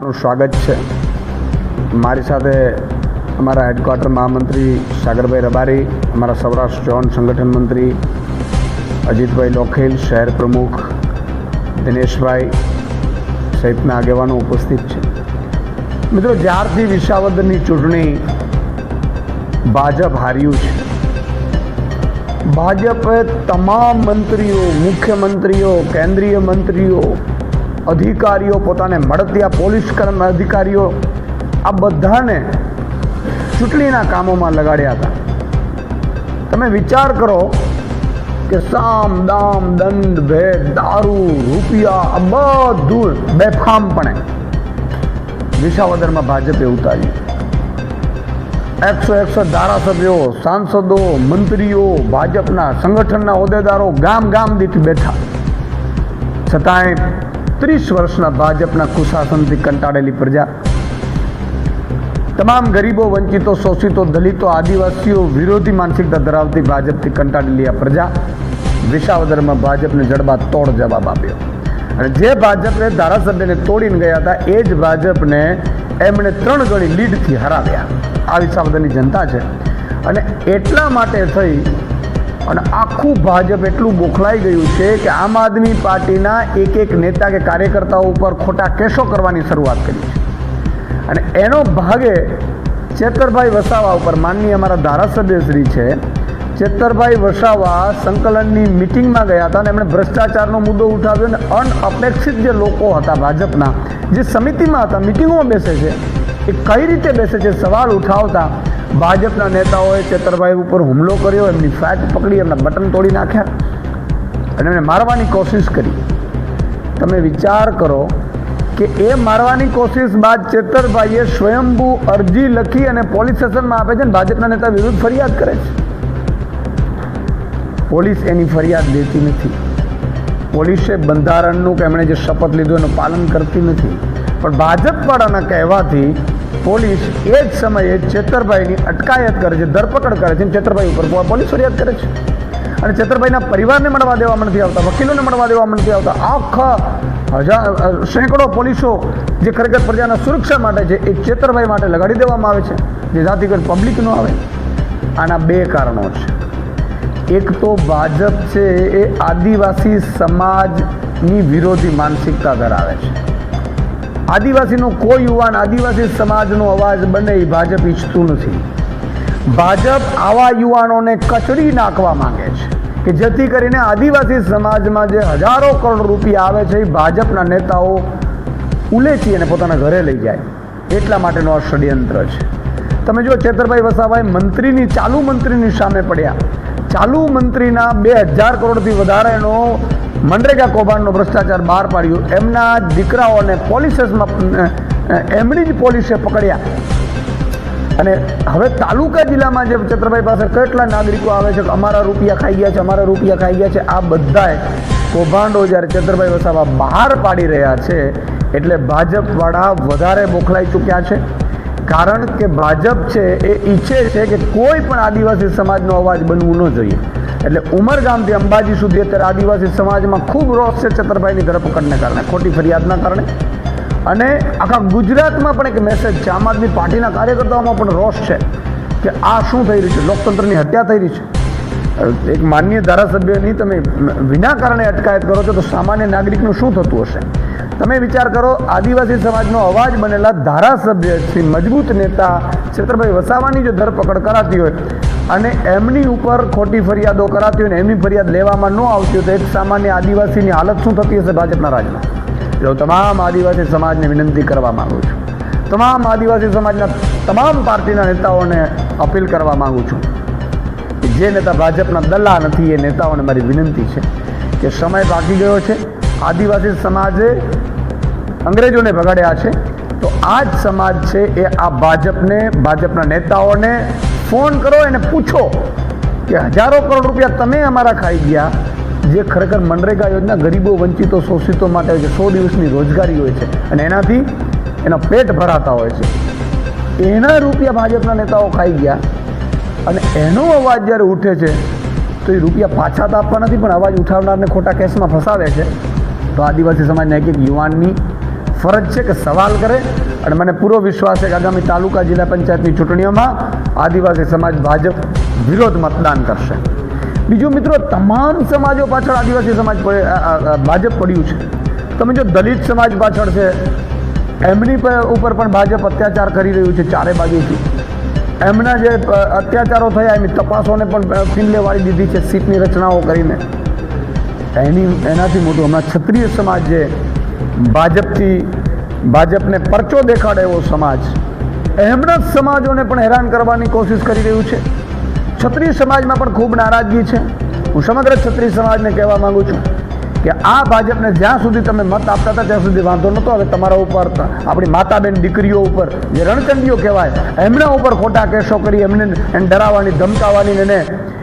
નું સ્વાગત છે. મારી સાથે અમારા હેડક્વાર્ટર મહામંત્રી સાગરભાઈ રબારી, અમારા સૌરાષ્ટ્ર ઝોન સંગઠન મંત્રી અજીતભાઈ લોખેલ, શહેર પ્રમુખ દિનેશભાઈ સહિતના આગેવાનો ઉપસ્થિત છે. મિત્રો, જ્યારથી વિસાવદરની ચૂંટણી ભાજપ હાર્યું છે, ભાજપે તમામ મંત્રીઓ, મુખ્યમંત્રીઓ, કેન્દ્રીય મંત્રીઓ અધિકારીઓ પોતાને મળતિયા પોલીસ કર્મ અધિકારીઓ આ બધાને ચૂંટણીના કામોમાં લગાડ્યા હતા. તમે વિચાર કરો કે સામ, દામ, દંડ, ભેદ, દારૂ, રૂપિયા, આ બધું બેફામપણે વિસાવદરમાં ભાજપે ઉતાર્યું. એકસો એકસો ધારાસભ્યો, સાંસદો, મંત્રીઓ, ભાજપના સંગઠનના હોદ્દેદારો ગામ ગામ દીઠ બેઠા. છતાંય ત્રીસ વર્ષના ભાજપના કુશાસનથી કંટાળેલી પ્રજા. તમામ ગરીબો, વંચિતો, શોષિતો, દલિતો, આદિવાસીઓ વિરોધી માનસિકતા ધરાવતી ભાજપથી કંટાળેલી આ પ્રજા. વિસાવદરમાં ભાજપને જડબા તોડ જવાબ આપ્યો. અને જે ભાજપને ધારાસભ્યને તોડીને ગયા હતા, એ જ ભાજપને એમણે ત્રણ ગણી લીડથી હરાવ્યા. આ વિસાવદરની જનતા છે. અને એટલા માટે થઈ અને આખું ભાજપ એટલું બોખલાઈ ગયું છે કે આમ આદમી પાર્ટીના એક એક નેતા કે કાર્યકર્તાઓ ઉપર ખોટા કેસો કરવાની શરૂઆત કરી છે. અને એનો ભાગે ચેતરભાઈ વસાવા ઉપર માનનીય અમારા ધારાસભ્યશ્રી છે, ચેતરભાઈ વસાવા સંકલનની મિટિંગમાં ગયા હતા અને એમણે ભ્રષ્ટાચારનો મુદ્દો ઉઠાવ્યો અને અનઅપેક્ષિત જે લોકો હતા ભાજપના, જે સમિતિમાં હતા, મિટિંગોમાં બેસે છે, એ કઈ રીતે બેસે છે, સવાલ ઉઠાવતા ભાજપના નેતાઓએ ચેતરભાઈ ઉપર હુમલો કર્યો, એમની ફેટ પકડી, એમના બટન તોડી નાખ્યા અને એમને મારવાની કોશિશ કરી. તમે વિચાર કરો કે એ મારવાની કોશિશ બાદ ચેતરભાઈએ સ્વયંભૂ અરજી લખી અને પોલીસ સ્ટેશનમાં આપે છે અને ભાજપના નેતા વિરુદ્ધ ફરિયાદ કરે છે. પોલીસ એની ફરિયાદ લેતી નથી. પોલીસે બંધારણનું કે એમણે જે શપથ લીધું એનું પાલન કરતી નથી. પણ ભાજપવાળાના કહેવાથી પોલીસ એ જ સમયે ચેતરભાઈની અટકાયત કરે છે, ધરપકડ કરે છે અને ચેતરભાઈ ઉપર પોલીસ ફરિયાદ કરે છે. અને ચેતરભાઈના પરિવારને મળવા દેવામાં નથી આવતા, વકીલોને મળવા દેવામાં નથી આવતા, આખા હજાર સેંકડો પોલીસો જે ખરેખર પ્રજાના સુરક્ષા માટે છે, એ ચેતરભાઈ માટે લગાડી દેવામાં આવે છે, જે પબ્લિક ન આવે. આના બે કારણો છે. એક તો ભાજપ છે, એ આદિવાસી સમાજની વિરોધી માનસિકતા ધરાવે છે. આદિવાસીનો કોઈ યુવાન આદિવાસી સમાજનો અવાજ બને એ ભાજપ ઈચ્છતું નથી. ભાજપ આવા યુવાનોને કચડી નાખવા માંગે છે કે જેથી કરીને આદિવાસી સમાજમાં જે હજારો કરોડ રૂપિયા આવે છે એ ભાજપના નેતાઓ ઉલેચી અને પોતાના ઘરે લઈ જાય. એટલા માટેનો આ ષડયંત્ર છે. તમે જો ચેતરભાઈ વસાભાઈ મંત્રીની, ચાલુ મંત્રીની સામે પડ્યા. ચાલુ મંત્રીના બે હજાર કરોડથી વધારેનો મનરેગા કૌભાંડનો ભ્રષ્ટાચાર બહાર પાડ્યો. એમના દીકરાઓને પોલીસેસમાં એમની જ પોલીસે પકડ્યા. અને હવે તાલુકા જિલ્લામાં જે ચત્રભાઈ પાસે કેટલા નાગરિકો આવે છે, અમારા રૂપિયા ખાઈ ગયા છે, અમારા રૂપિયા ખાઈ ગયા છે, આ બધાએ કૌભાંડો જ્યારે ચેતરભાઈ વસાવા બહાર પાડી રહ્યા છે, એટલે ભાજપવાળા વધારે બોખલાઈ ચૂક્યા છે. કારણ કે ભાજપ છે એ ઈચ્છે છે કે કોઈ પણ આદિવાસી સમાજનો અવાજ બનવું ન જોઈએ. એટલે ઉમરગામથી અંબાજી સુધી અત્યારે આદિવાસી સમાજમાં ખૂબ રોષ છે છત્રભાઈની ધરપકડને કારણે, ખોટી ફરિયાદના કારણે. અને આખા ગુજરાતમાં પણ એક મેસેજ છે. આમ આદમી પાર્ટીના કાર્યકર્તાઓમાં પણ રોષ છે કે આ શું થઈ રહ્યું છે? લોકતંત્રની હત્યા થઈ રહી છે. એક માન્ય ધારાસભ્યની તમે વિના કારણે અટકાયત કરો છો તો સામાન્ય નાગરિકનું શું થતું હશે? તમે વિચાર કરો, આદિવાસી સમાજનો અવાજ બનેલા ધારાસભ્ય શ્રી મજબૂત નેતા છેતરભાઈ વસાવાની જો ધરપકડ કરાતી હોય અને એમની ઉપર ખોટી ફરિયાદો કરાતી હોય ને એમની ફરિયાદ લેવામાં ન આવતી હોય તો એક સામાન્ય આદિવાસીની હાલત શું થતી હશે ભાજપના રાજમાં? હું તમામ આદિવાસી સમાજને વિનંતી કરવા માગું છું. તમામ આદિવાસી સમાજના તમામ પાર્ટીના નેતાઓને અપીલ કરવા માગું છું જે નેતા ભાજપના દલ્લા નથી, એ નેતાઓને મારી વિનંતી છે કે સમય બાકી ગયો છે. આદિવાસી સમાજે અંગ્રેજોને ભગાડ્યા છે. તો આ જ સમાજ છે એ આ ભાજપને, ભાજપના નેતાઓને ફોન કરો, એને પૂછો કે હજારો કરોડ રૂપિયા તમે અમારા ખાઈ ગયા. જે ખરેખર મનરેગા યોજના ગરીબો, વંચિતો, શોષિતો માટે હોય છે, સો દિવસની રોજગારી હોય છે અને એનાથી એના પેટ ભરાતા હોય છે. એના રૂપિયા ભાજપના નેતાઓ ખાઈ ગયા અને એનો અવાજ જ્યારે ઉઠે છે, તો એ રૂપિયા પાછા તો આપવા નથી, પણ અવાજ ઉઠાવનારને ખોટા કેસમાં ફસાવે છે. તો આદિવાસી સમાજના એક એક યુવાનની ફરજ છે કે સવાલ કરે અને મને પૂરો વિશ્વાસ છે કે આગામી તાલુકા જિલ્લા પંચાયતની ચૂંટણીઓમાં આદિવાસી સમાજ ભાજપ વિરોધ મતદાન કરશે. બીજું મિત્રો તમામ સમાજો પાછળ આદિવાસી સમાજ ભાજપ પડ્યું છે. તમે જો દલિત સમાજ પાછળ છે એમની ઉપર પણ ભાજપ અત્યાચાર કરી રહ્યું છે ચારે બાજુથી. એમના જે અત્યાચારો થયા એની તપાસોને પણ અ, ફીંડલે વાળી દીધી છે સીટની રચનાઓ કરીને. એની એનાથી મોટું હમણાં ક્ષત્રિય સમાજ જે ભાજપથી ભાજપને પરચો દેખાડે એવો સમાજ, એમના જ સમાજોને પણ હેરાન કરવાની કોશિશ કરી રહ્યું છે. ક્ષત્રિય સમાજમાં પણ ખૂબ નારાજગી છે. હું સમગ્ર ક્ષત્રિય સમાજને કહેવા માગું છું. કે આ ભાજપને જ્યાં સુધી તમે મત આપતા હતા, ત્યાં સુધી વાંધો નહોતો. હવે તમારા ઉપર, આપણી માતાબેન દીકરીઓ ઉપર જે રણચંડીઓ કહેવાય, એમના ઉપર ખોટા કેસો કરી એમને એને ડરાવવાની, ધમકાવવાની એને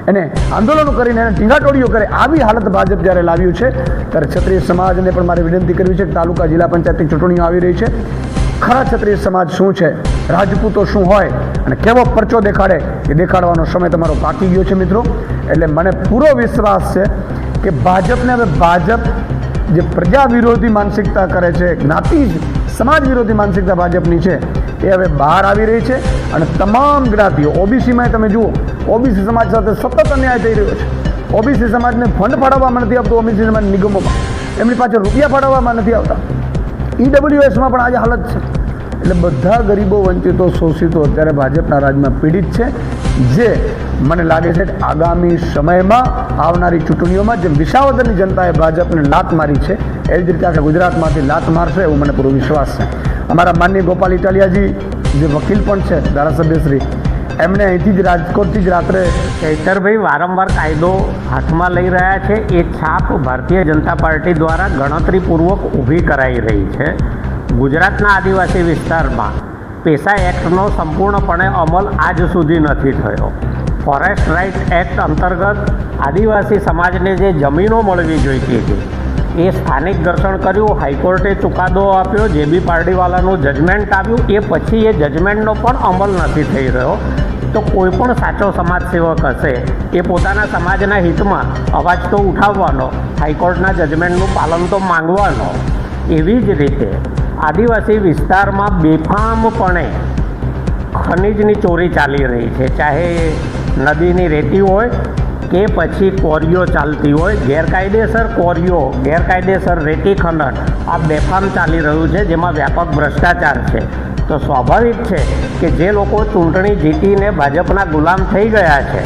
એને આંદોલનો કરીને એને ટીંગાટોળીઓ કરે આવી હાલત ભાજપ જ્યારે લાવ્યું છે, ત્યારે ક્ષત્રિય સમાજને પણ મારે વિનંતી કરવી છે કે તાલુકા જિલ્લા પંચાયતની ચૂંટણીઓ આવી રહી છે. ખરા ક્ષત્રિય સમાજ શું છે? રાજપૂતો શું હોય? અને કેવો પરચો દેખાડે? એ દેખાડવાનો સમય તમારો પાકી ગયો છે મિત્રો. એટલે મને પૂરો વિશ્વાસ છે કે ભાજપને હવે ભાજપ જે પ્રજા વિરોધી માનસિકતા કરે છે, જ્ઞાતિ સમાજ વિરોધી માનસિકતા ભાજપની છે, એ હવે બહાર આવી રહી છે અને તમામ જ્ઞાતિઓ ઓબીસીમાં તમે જુઓ, ઓબીસી સમાજ સાથે સતત અન્યાય થઈ રહ્યો છે. ઓબીસી સમાજને ફંડ ફાળવવામાં નથી આવતું ઓબીસી સમાજ નિગમોમાં. એમની પાછળ રૂપિયા ફાળવવામાં નથી આવતા. ઈડબ્લ્યુએસમાં પણ આજે હાલત છે. એટલે બધા ગરીબો વંચિતો, શોષિતો અત્યારે ભાજપના રાજમાં પીડિત છે. જે મને લાગે છે કે આગામી સમયમાં આવનારી ચૂંટણીઓમાં જે વિસાવદરની જનતાએ ભાજપને લાત મારી છે, એવી જ રીતે આખા ગુજરાતમાંથી લાત મારશે એવું મને પૂરો વિશ્વાસ છે. અમારા માનનીય ગોપાલ ઇટાલિયાજી જે વકીલ પણ છે ધારાસભ્યશ્રી એમણે અહીંથી જ રાજકોટથી જ રાત્રે ચૈતરભાઈ, વારંવાર કાયદો હાથમાં લઈ રહ્યા છે. એ છાપ ભારતીય જનતા પાર્ટી દ્વારા ગણતરીપૂર્વક ઊભી કરાઈ રહી છે. ગુજરાતના આદિવાસી વિસ્તારમાં પેસા એક્ટનો સંપૂર્ણપણે અમલ આજ સુધી નથી થયો. ફોરેસ્ટ રાઇટ એક્ટ અંતર્ગત આદિવાસી સમાજને જે જમીનો મળવી જોઈતી હતી, એ સ્થાનિક ઘર્ષણ કર્યું, હાઈકોર્ટે ચુકાદો આપ્યો જે બી પાર્ટીવાલાનું જજમેન્ટ આવ્યું, એ પછી એ જજમેન્ટનો પણ અમલ નથી થઈ રહ્યો. તો કોઈ પણ સાચો સમાજસેવક હશે, એ પોતાના સમાજના હિતમાં અવાજ તો ઉઠાવવાનો, હાઈકોર્ટના જજમેન્ટનું પાલન તો માંગવાનો. એવી જ રીતે આદિવાસી વિસ્તારમાં બેફામપણે ખનિજની ચોરી ચાલી રહી છે. ચાહે નદીની રેતી હોય કે પછી કોરીઓ ચાલતી હોય, ગેરકાયદેસર કોરીઓ, ગેરકાયદેસર રેતી ખનન આ બેફામ ચાલી રહ્યું છે, જેમાં વ્યાપક ભ્રષ્ટાચાર છે. તો સ્વાભાવિક છે કે જે લોકો ચૂંટણી જીતીને ભાજપના ગુલામ થઈ ગયા છે,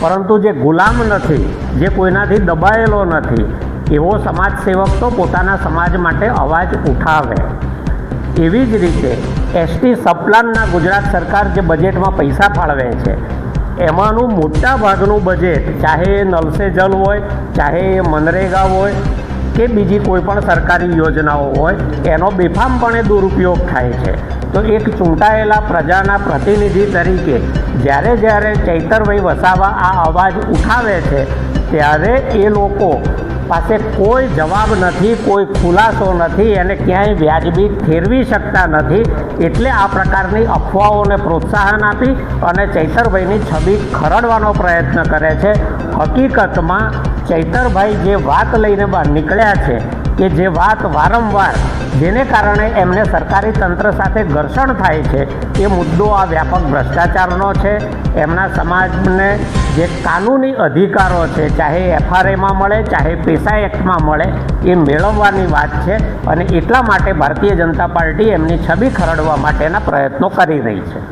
પરંતુ જે ગુલામ નથી, જે કોઈનાથી દબાયેલો નથી એવો સમાજ સેવક તો પોતાના સમાજ માટે અવાજ ઉઠાવે. એવી જ રીતે એસટી સપ્લાનના ગુજરાત સરકાર જે બજેટમાં પૈસા ફાળવે છે, એમાંનું મોટા ભાગનું બજેટ ચાહે એ નલસે જલ હોય, ચાહે એ મનરેગા હોય કે બીજી કોઈ પણ સરકારી યોજનાઓ હોય, એનો બેફામપણે દુરુપયોગ થાય છે. તો એક ચૂંટાયેલા પ્રજાના પ્રતિનિધિ તરીકે જ્યારે જ્યારે ચૈતરભાઈ વસાવા આ અવાજ ઉઠાવે છે, ત્યારે એ લોકો પાસે કોઈ જવાબ નથી, કોઈ ખુલાસો નથી, એને ક્યાંય વ્યાજબી ફેરવી શકતા નથી. એટલે આ પ્રકારની અફવાઓને પ્રોત્સાહન આપી અને ચૈતરભાઈની છબી ખરડવાનો પ્રયત્ન કરે છે. હકીકતમાં ચૈતરભાઈ જે વાત લઈને બહાર નીકળ્યા છે કે જે વાત વારંવાર જેને કારણે એમને સરકારી તંત્ર સાથે ઘર્ષણ થાય છે, એ મુદ્દો આ વ્યાપક ભ્રષ્ટાચારનો છે. એમના સમાજને જે કાનૂની અધિકારો છે, ચાહે એફઆરએમાં મળે, ચાહે પેસા એક્ટમાં મળે, એ મેળવવાની વાત છે અને એટલા માટે ભારતીય જનતા પાર્ટી એમની છબી ખરડવા માટેના પ્રયત્નો કરી રહી છે.